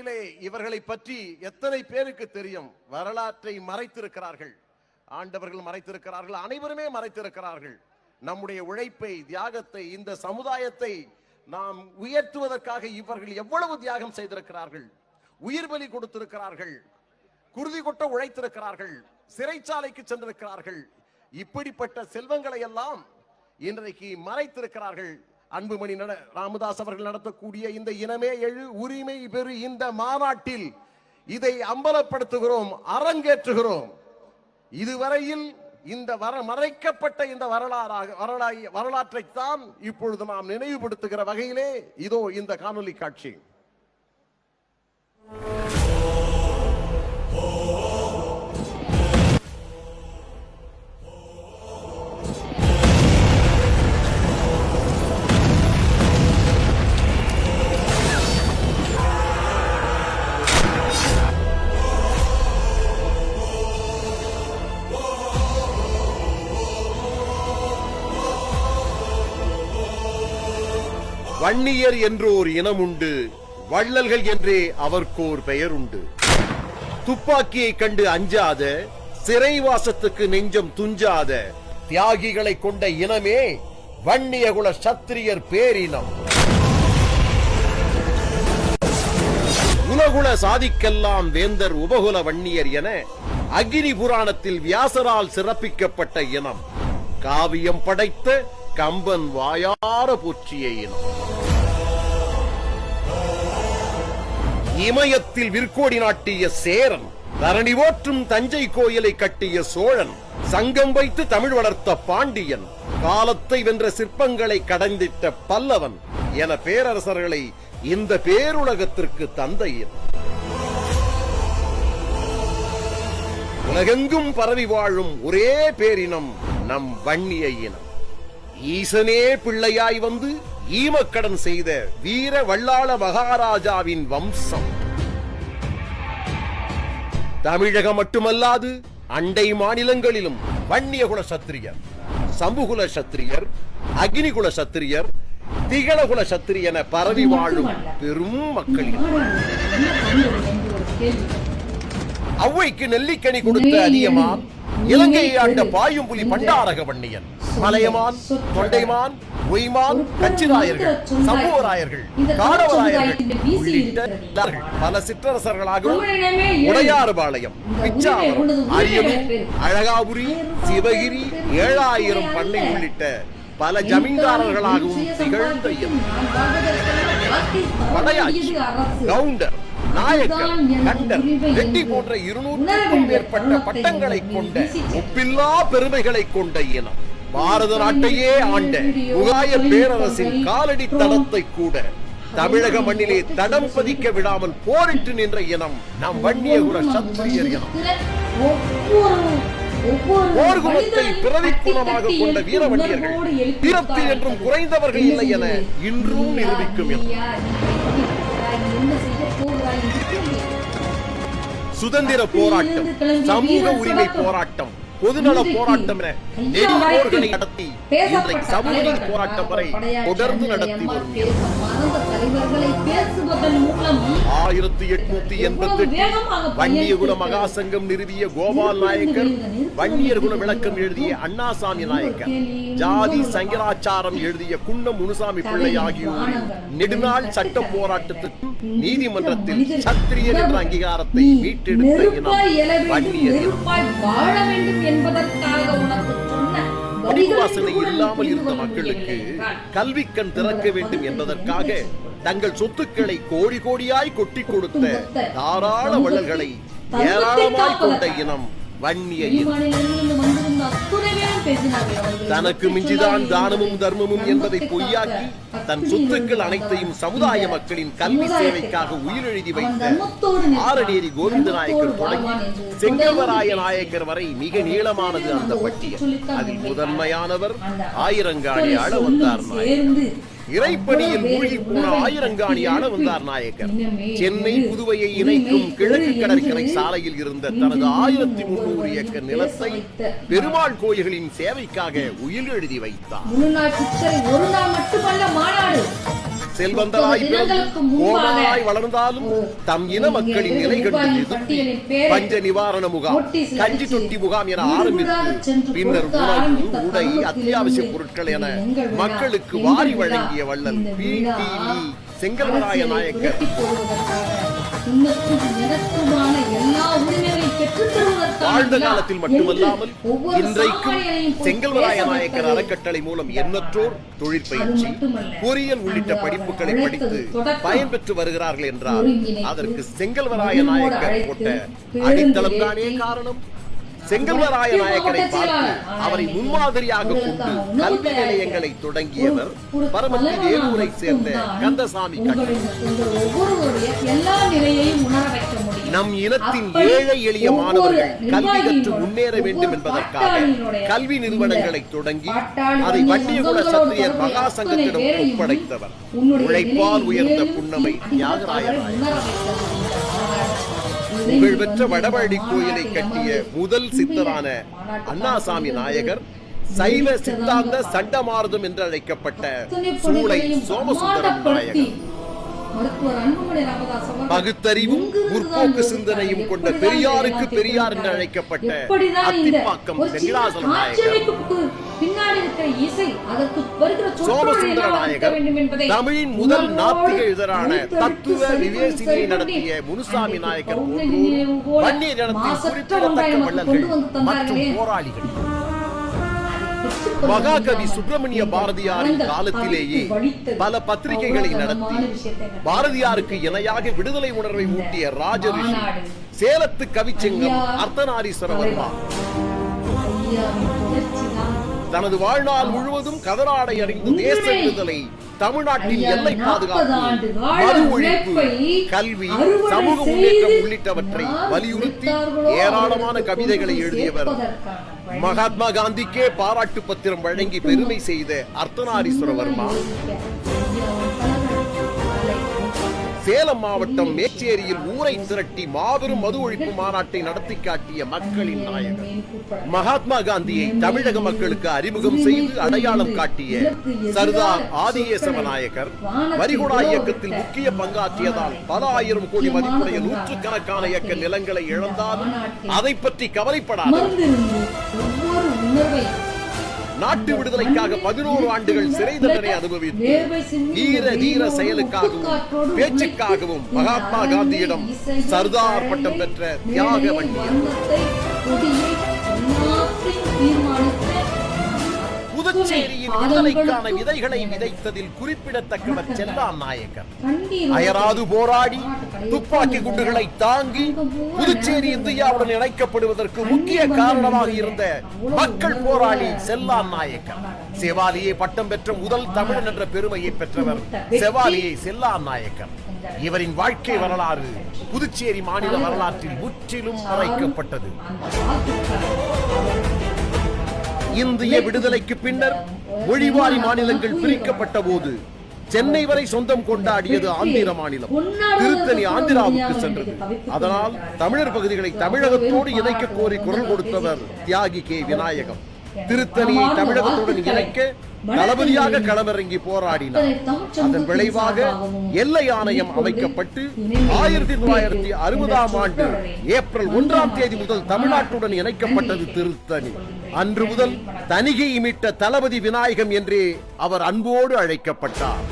நாட்டிலே இவர்களை பற்றி எத்தனை பேருக்கு தெரியும்? வரலாற்றை மறைத்திருக்கிறார்கள். ஆண்டவர்கள் மறைத்திருக்கிறார்கள். அனைவருமே மறைத்திருக்கிறார்கள். நம்முடைய உழைப்பை தியாகத்தை இந்த சமுதாயத்தை நாம் உயர்த்துவதற்காக இவர்கள் எவ்வளவு தியாகம் செய்திருக்கிறார்கள்? உயிர் பலி கொடுத்திருக்கிறார்கள். குருதி கொட்ட உழைத்திருக்கிறார்கள். சிறைச்சாலைக்கு சென்றிருக்கிறார்கள். இப்படிப்பட்ட செல்வங்களை எல்லாம் இன்றைக்கு மறைத்திருக்கிறார்கள். அன்புமணி நட ராமதாஸ் அவர்கள் நடத்தக்கூடிய இந்த இனமே எழு உரிமை பெறு இந்த மாநாட்டில் இதை அம்பலப்படுத்துகிறோம் அரங்கேற்றுகிறோம். இதுவரையில் இந்த வர மறைக்கப்பட்ட இந்த வரலாறாக வரலாறு வரலாற்றைத்தான் இப்பொழுது நாம் நினைவுபடுத்துகிற வகையிலே இதோ இந்த காணொலி காட்சி. வன்னியர் என்றோர் இனம் உண்டு வள்ளல்கள் என்றே அவர்க்கோர் பெயர் உண்டு துப்பாக்கியை கண்டு அஞ்சாத சிறைவாசத்துக்கு நெஞ்சம் துஞ்சாத தியாகிகளை கொண்ட இனமே வன்னியகுல சத்திரியர் பேரினம். உலகுல சாதிக்கெல்லாம் வேந்தர் உபகுல வன்னியர் என அக்னி புராணத்தில் வியாசரால் சிறப்பிக்கப்பட்ட இனம். காவியம் படைத்த கம்பன் வாயார போற்றிய இனம். இமயத்தில் விற்கோடி நாட்டிய சேரன் தரணி ஓற்றும் தஞ்சை கோயிலை கட்டிய சோழன் சங்கம் வைத்து தமிழ் வளர்த்த பாண்டியன் காலத்தை வென்ற சிற்பங்களை கடந்திட்ட பல்லவன் என பேரரசர்களை இந்த பேருலகத்திற்கு தந்தையின். உலகெங்கும் பரவி வாழும் ஒரே பேரினம் நம் வன்னிய இனம். ஈசனே பிள்ளையாய் வந்து ஈமக்கடன் செய்த வீர வல்லாள மகாராஜாவின் வம்சம். தமிழகம் மட்டுமல்லாது அண்டை மாநிலங்களிலும் வன்னியகுல சத்திரியர் சம்புகுல சத்திரியர் அக்னிகுல சத்திரியர் திகழகுல சத்திரியன பரவி வாழும் பெரும் மக்களின் ஔவைக்கு நெல்லிக்கனி கொடுத்த அதியமான் இலங்கையை ஆண்ட பாயும் புலி பண்டாரக வன்னியன். மலையமான் தொண்டைமான் ஒய்மான் கச்சிராயர்கள் சம்புவராயர்கள் காடவராயர்கள் உள்ளிட்ட பல சிற்றரசர்களாகவும் உடையாறுபாளையம் பிச்சாவரம் அரியலூர் அழகாபுரி சிவகிரி ஏழாயிரம் பண்ணை உள்ளிட்ட பல ஜமீன்தாரர்களாகவும் திகழ்ந்த கவுண்டர் நாயக்கர் கண்டர் ரெட்டி போன்ற இருநூற்றுக்கும் மேற்பட்ட பட்டங்களை கொண்ட ஒப்பில்லா பெருமைகளை கொண்ட இனம். பாரத நாட்டையே ஆண்ட முகாய பேரரசின் காலடி தடத்தை கூட தமிழக மண்ணிலே தடம் பதிக்க விடாமல் போரிட்டு நின்ற இனம் நம் வன்னியகுல சத்திரியர் இனம். போர்க்குணத்தை பிரதிக்குணமாக கொண்ட வீரவண்டியர்கள் வீரத்தில் என்றும் குறைந்தவர்கள் இல்லை என இன்றும் நிரூபிக்கும் இனம். சுதந்திர போராட்டம் சமூக உரிமை போராட்டம் பொதுநல போராட்டம் என போர்களை நடத்தி இன்றைக்கு சமூக போராட்டம் வரை தொடர்ந்து நடத்தி வரும் ஆயிரத்தி எட்நூத்தி எண்பத்தி வன்னியகுல மகாசங்கம் நிறுவிய கோபால் நாயக்கர் வன்னியர்குல விளக்கம் எழுதிய அண்ணாசாமி நாயக்கர் ஜாதி சங்கராச்சாரம் எழுதிய குன்னம் முனுசாமி பிள்ளை ஆகியோரின் நெடுநாள் சட்ட போராட்டத்துக்கு நீதிமன்றத்தில் சத்திரியர் என்ற அங்கீகாரத்தை மீட்டெடுத்த இனம் வன்னியர் இனம். படிப்பு வாசனை இல்லாமல் இருந்த மக்களுக்கு கல்வி கண் திறக்க வேண்டும் என்பதற்காக தங்கள் சொத்துக்களை கோடி கோடியாய் கொட்டி கொடுத்த தாராள வள்ளல்களை ஏராளமாய் கொண்ட இனம் வன்னிய இனம். தனக்கு மிஞ்சிதான் தானமும் தர்மமும் என்பதை பொய்யாக்கி தன் சொத்துக்கள் அனைத்தையும் சமுதாய மக்களின் கல்வி சேவைக்காக உயிரெழுதி வைத்த ஆரநேரி கோவிந்த நாயக்கர் தொடங்கி செங்கல்வராய நாயக்கர் வரை மிக நீளமானது அந்த பட்டியல் அதில் முதன்மையானவர் ஆயிரங்காணி ஆள வந்தார் நாயக்கர் இறைப்பணியில் மூழ்கி போன ஆயிரங்காணி ஆள வந்தார் நாயக்கர் சென்னை புதுவையை இணைக்கும் கிழக்கு கடற்கரை சாலையில் இருந்த தனது ஆயிரத்தி முன்னூறு ஏக்கர் நிலத்தை பெருமாள் கோயில்களின் சேவைக்காக உயிர் எழுதி வைத்தார். செல்வந்தராய் வளர்ந்தாலும் தம் இன மக்களின் நிலை கண்டு பஞ்ச நிவாரண முகாம் கஞ்சி தொட்டி முகாம் என ஆரம்பித்து பின்னர் உணவு உடை அத்தியாவசிய பொருட்கள் என மக்களுக்கு வாரி விழா, வழங்கிய வள்ளல் பி டி செங்கல்வராய நாயக்கர். உனக்கும் எனக்குமான எல்லா உரிமைகளையும் பெற்றுத் தருவதற்கான வாழ்ந்த விழா காலத்தில் மட்டுமல்லாமல் இன்றைக்கும் செங்கல்வராய நாயக்கர் அறக்கட்டளை மூலம் எண்ணற்றோர் தொழில் அது பயிற்சி மட்டுமல்ல. பொறியியல் உள்ளிட்ட படிப்புகளை படித்து. பயன்பெற்று வருகிறார்கள் என்றால் அதற்கு செங்கல்வராய நாயக்கர் போட்ட அடித்தளம் தானே காரணம் செங்கல்வராய நாயக்கரை பார்த்து. அவரை முன்மாதிரியாக கொண்டு கல்வி நிலையங்களை தொடங்கியவர் பரமத்தி வேலூரை சேர்ந்த கந்தசாமி நம் இனத்தின் ஏழை எளிய மாணவர்கள் கல்வி கற்று முன்னேற வேண்டும் என்பதற்காக கல்வி நிறுவனங்களை தொடங்கி அதை சங்கங்களோடு சத்திரியர் மகா சங்கத்திடம் ஒப்படைத்தவர். உழைப்பால் உயர்ந்த புன்னமை தியாகராய உணர புகழ்பெற்ற வடபழனி கோயிலை கட்டிய முதல் சித்தரான அண்ணாசாமி நாயகர் சைவ சித்தாந்த சண்டமாரதம் என்று அழைக்கப்பட்ட சூளை சோமசுந்தரம் நாயகர். பகுத்தறிவும் முற்போக்கு தான் சிந்தனையும் கொண்ட பெரியாருக்கு பெரியார் என்று? அழைக்கப்பட்ட அத்திப்பாக்கம் வெங்கடாசலம் சோமசுந்தர நாயகர் தமிழின் முதல் நாத்திக இதழான அழுத்தறுத்து தத்துவ சரிபடி நடத்திய முனுசாமி நாயக்கர் போன்றோர் இனத்தின் மாசற்ற குறிப்பிடத்தக்க வள்ளல்கள் மற்றும். போராளிகள் மகாகவி சுப்பிரமணிய பாரதியாரின் காலத்திலேயே. பல பத்திரிகைகளை நடத்தி. பாரதியாருக்கு இணையாக விடுதலை உணர்வை ஊட்டிய ராஜரிஷி. சேலத்து கவிச்சிங்கம் ஐயா, அர்த்தநாரீஸ்வர வர்மா ஐயாவின் தொடர்ச்சிதான் தனது வாழ்நாள் முழுவதும் கதராடை அணிந்து தேச. விடுதலை தமிழ்நாட்டின் எல்லை 40 ஆண்டு பாதுகாப்பு மறு ஒழிப்பு கல்வி சமூக முன்னேற்றம் உள்ளிட்டவற்றை வலியுறுத்தி ஏராளமான கவிதைகளை எழுதியவர். மகாத்மா காந்திக்கே பாராட்டு பத்திரம் வழங்கி பெருமை செய்த அர்த்தநாரீஸ்வர வர்மா சேலம் மாவட்டம் மேச்சேரியில் ஊரை திரட்டி மாபெரும் மது ஒழிப்பு மாநாட்டை நடத்தி காட்டிய மக்களின் நாயகர். மகாத்மா காந்தியை தமிழக மக்களுக்கு அறிமுகம் செய்து அடையாளம் காட்டிய சர்தார் ஆதியேசவ நாயக்கர் வரிகுடா இயக்கத்தில் முக்கிய பங்காற்றியதால் பல ஆயிரம் கோடி மதிப்புடைய நூற்றுக்கணக்கான ஏக்கர் நிலங்களை இழந்தாலும் அதை பற்றி கவலைப்படாத உணர்வை நாட்டு விடுதலைக்காக பதினோரு ஆண்டுகள் சிறை தண்டனை அனுபவித்து வீர தீர செயலுக்காகவும் பேச்சுக்காகவும் மகாத்மா காந்தியிடம் சர்தார் பட்டம் பெற்ற தியாக வண்டியர். புதுச்சேரியின் விடுதலைக்கான விதைகளை விதைத்ததில் குறிப்பிடத்தக்கவர் செல்லான் நாயக்கர். அயராது போராடி துப்பாக்கி குண்டுகளை தாங்கி புதுச்சேரி இந்தியாவுடன் இணைக்கப்படுவதற்கு முக்கிய காரணமாக இருந்த மக்கள் போராளி செல்லான் நாயக்கர். செவாலியை பட்டம் பெற்ற முதல் தமிழன் என்ற பெருமையை பெற்றவர் செவாலியை செல்லான் நாயக்கர். இவரின் வாழ்க்கை வரலாறு புதுச்சேரி மாநில வரலாற்றில் முற்றிலும் மறைக்கப்பட்டது. இந்திய விடுதலைக்கு பின்னர் மொழிவாரி மாநிலங்கள் பிரிக்கப்பட்ட போது சென்னை வரை சொந்தம் கொண்டாடியது ஆந்திர மாநிலம். திருத்தணி ஆந்திராவுக்கு சென்றது. அதனால் தமிழர் பகுதிகளை தமிழகத்தோடு இணைக்க கோரி குரல் கொடுத்தவர் தியாகி கே. விநாயகம். திருத்தணியை தமிழகத்துடன் இணைக்க தளபதியாக களமிறங்கி போராடினார். அதன் விளைவாக எல்லை ஆணையம் அமைக்கப்பட்டு ஆயிரத்தி தொள்ளாயிரத்தி அறுபதாம் ஆண்டு ஏப்ரல் ஒன்றாம் தேதி முதல் தமிழ்நாட்டுடன் இணைக்கப்பட்டது திருத்தணி. அன்று முதல் தனிகை மீட்ட தளபதி விநாயகம் என்றே அவர் அன்போடு அழைக்கப்பட்டார்.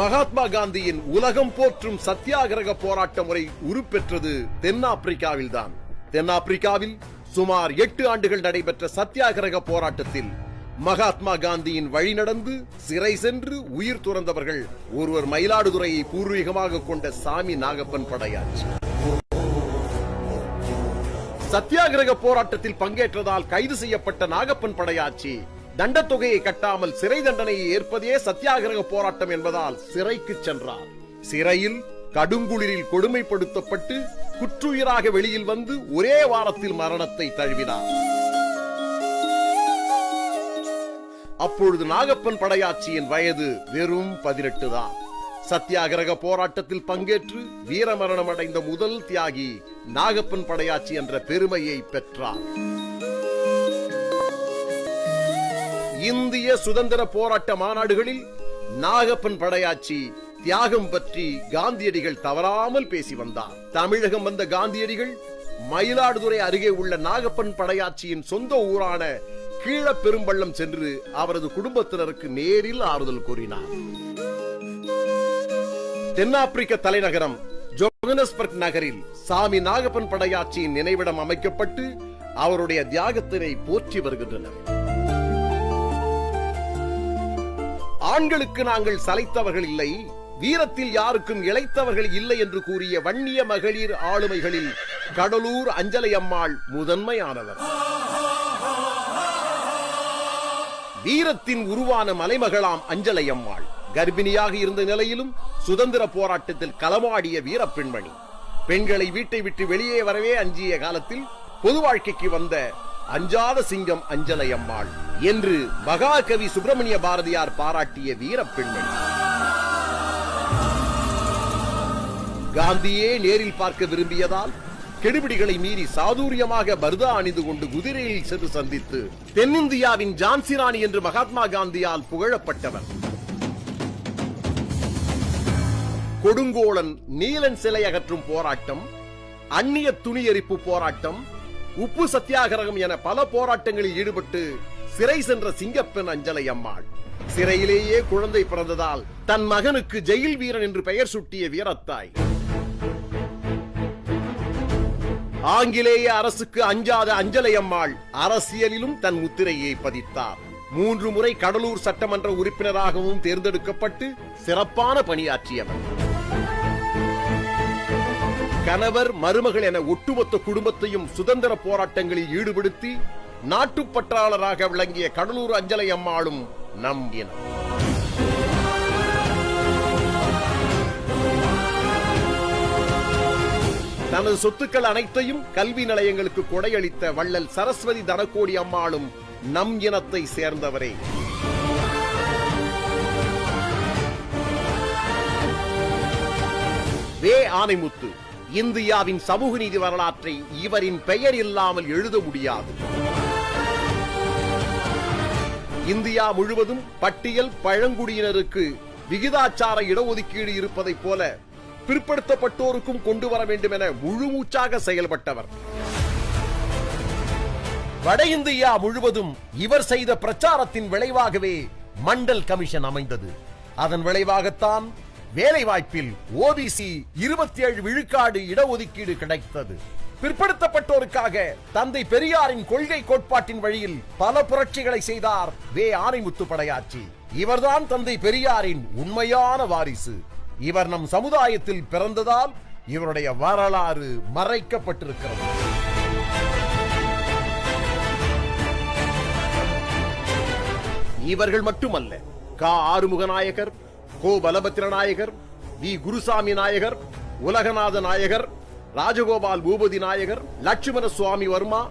மகாத்மா காந்தியின் உலகம் போற்றும் சத்தியாகிரக போராட்ட முறை உருப்பெற்றது தென்னாப்பிரிக்காவில்தான். தென்னாப்பிரிக்காவில் சுமார் எட்டு ஆண்டுகள் நடைபெற்ற சத்தியாகிரக போராட்டத்தில் மகாத்மா காந்தியின் வழி நடந்து சிறை சென்று உயிர் துறந்தவர்கள் ஒருவர் மயிலாடுதுறையை பூர்வீகமாக கொண்ட சாமி நாகப்பன் படையாச்சி. சத்தியாகிரக போராட்டத்தில் பங்கேற்றதால் கைது செய்யப்பட்ட நாகப்பன் படையாச்சி தண்டத் தொகையை கட்டாமல் சிறை தண்டனையை ஏற்பதே சத்தியாகிரக போராட்டம் என்பதால் சிறைக்கு சென்றார். சிறையில் கடுங்குளிரில் கொடுமைப்படுத்தப்பட்டு குற்றுயிராக வெளியில் வந்து ஒரே வாரத்தில் மரணத்தை தழுவினார். அப்பொழுது நாகப்பன் படையாச்சியின் வயது வெறும் பதினெட்டு தான். சத்தியாகிரக போராட்டத்தில் பங்கேற்று வீரமரணம் அடைந்த முதல் தியாகி நாகப்பன் படையாச்சி என்ற பெருமையை பெற்றார். இந்திய சுதந்திர போராட்ட மாநாடுகளில் நாகப்பன் படையாச்சி தியாகம் பற்றி காந்தியடிகள் தவறாமல் பேசி வந்தார். தமிழகம் வந்த காந்தியடிகள் மயிலாடுதுறை அருகே உள்ள நாகப்பன் படையாட்சியின் சொந்த ஊரான கீழ பெரும்பள்ளம் சென்று அவரது குடும்பத்தினருக்கு நேரில் ஆறுதல் கூறினார். தென்னாப்பிரிக்க தலைநகரம் ஜோகனஸ்பர்க் நகரில் சாமி நாகப்பன் படையாட்சியின் நினைவிடம் அமைக்கப்பட்டு அவருடைய தியாகத்தினை போற்றி வருகின்றனர். ஆண்களுக்கு நாங்கள் சலைத்தவர்கள் இல்லை வீரத்தில் யாருக்கும் இளைத்தவர்கள் இல்லை என்று கூறிய வன்னிய மகளிர் ஆளுமைகளில் கடலூர் அஞ்சலை அம்மாள் முதன்மையானவர். வீரத்தின் உருவான மலைமகளாம் அஞ்சலை அம்மாள் கர்ப்பிணியாக இருந்த நிலையிலும் சுதந்திர போராட்டத்தில் களமாடிய வீர பெண்மணி பெண்களை வீட்டை விட்டு வெளியே வரவே அஞ்சிய காலத்தில் பொது வாழ்க்கைக்கு வந்த அஞ்சாத சிங்கம் அஞ்சலை அம்மாள் என்று மகாகவி சுப்பிரமணிய பாரதியார் பாராட்டிய வீர பெண்மணி காந்தியே நேரில் பார்க்க விரும்பியதால் கெடுபிடிகளை மீறி சாதுரியமாக பர்தா அணிந்து கொண்டு குதிரையில் சென்று சந்தித்து தென்னிந்தியாவின் ஜான்சி ராணி என்று மகாத்மா காந்தியால் புகழப்பட்டவர். கொடுங்கோளன் நீலன் சிலை அகற்றும் போராட்டம் அந்நிய துணி எரிப்பு போராட்டம் உப்பு சத்தியாகிரகம் என பல போராட்டங்களில் ஈடுபட்டு சிறை சென்ற சிங்கப்பெண் அஞ்சலை அம்மாள். சிறையிலேயே குழந்தை பிறந்ததால் தன் மகனுக்கு ஜெயில் வீரன் என்று பெயர் சுட்டிய வீரத்தாய். ஆங்கிலேய அரசுக்கு அஞ்சாத அஞ்சலையம்மாள் அரசியலிலும் தன் முத்திரையை பதித்தார். மூன்று முறை கடலூர் சட்டமன்ற உறுப்பினராகவும் தேர்ந்தெடுக்கப்பட்டு சிறப்பான பணியாற்றியவர் கணவர் மருமகள் என ஒட்டுமொத்த குடும்பத்தையும் சுதந்திர போராட்டங்களில் ஈடுபடுத்தி நாட்டுப்பற்றாளராக விளங்கிய கடலூர் அஞ்சலை அம்மாளும் நம் இனம். தனது சொத்துக்கள் அனைத்தையும் கல்வி நிலையங்களுக்கு கொடையளித்த வள்ளல் சரஸ்வதி தனக்கோடி அம்மாளும் நம் இனத்தை சேர்ந்தவரே. வே ஆனைமுத்து இந்தியாவின் சமூக நீதி வரலாற்றை இவரின் பெயர் இல்லாமல் எழுத முடியாது. இந்தியா முழுவதும் பட்டியல் பழங்குடியினருக்கு விகிதாச்சார இடஒதுக்கீடு இருப்பதைப் போல பிற்படுத்தப்பட்டோருக்கும் கொண்டு வர வேண்டும் என முழுமூச்சாக செயல்பட்டவர். வட இந்தியா முழுவதும் இவர் செய்த பிரச்சாரத்தின் விளைவாகவே மண்டல் கமிஷன் அமைந்தது. அதன் விளைவாகத்தான் வேலை வாய்ப்பில் ஓபிசி இருபத்தி ஏழு விழுக்காடு இடஒதுக்கீடு கிடைத்தது. பிற்படுத்தப்பட்டோருக்காக தந்தை பெரியாரின் கொள்கை கோட்பாட்டின் வழியில் பல புரட்சிகளை செய்தார் வே. ஆனைமுத்து படையாச்சி இவர்தான் தந்தை பெரியாரின் உண்மையான வாரிசு. இவர் நம் சமுதாயத்தில் பிறந்ததால் இவருடைய வரலாறு மறைக்கப்பட்டிருக்கிறது. இவர்கள் மட்டுமல்ல கா. ஆறுமுக நாயகர் கோ. Balabathira Nayagar V. Gurusamy Nayagar Ulaganatha Nayagar Rajagopal Boopathy Nayagar Lakshmana Swamy Varma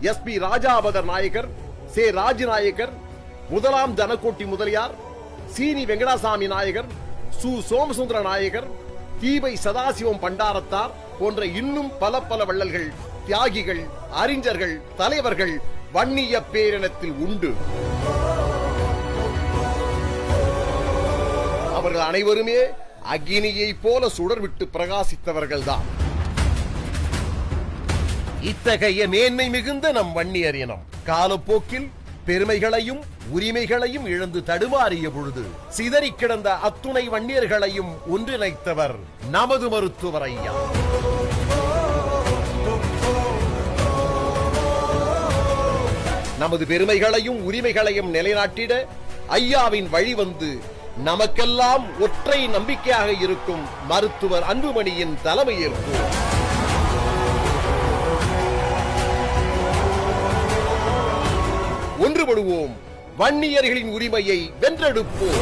S. P. Rajapathar Nayagar சே. ராஜநாயகர் முதலாம் தனக்கோட்டி முதலியார் சீனி வெங்கடாசாமி நாயகர் சு சோமசுந்தர நாயகர் தீபை சதாசிவம் பண்டாரத்தார் போன்ற இன்னும் பல பல வள்ளல்கள் தியாகிகள் அறிஞர்கள் தலைவர்கள் வன்னிய பேரினத்தில் உண்டு. அவர்கள் அனைவருமே அக்னியை போல சுடர்விட்டு பிரகாசித்தவர்கள்தான். இத்தகைய மேன்மை மிகுந்த நம் வன்னியர் இனம். காலப்போக்கில் பெருமைகளையும் உரிமைகளையும் இழந்து தடுமாறிய பொழுது சிதறி கிடந்த அத்துணை வன்னியர்களையும் ஒன்றிணைத்தவர் நமது மருத்துவர் ஐயா நமது பெருமைகளையும் உரிமைகளையும் நிலைநாட்டிட ஐயாவின் வழி வந்து நமக்கெல்லாம் ஒற்றை நம்பிக்கையாக இருக்கும் மருத்துவர் அன்புமணியின் தலைமையேற்பு. ஒன்றுபடுவோம் வன்னியர்களின் உரிமையை வென்றெடுப்போம்.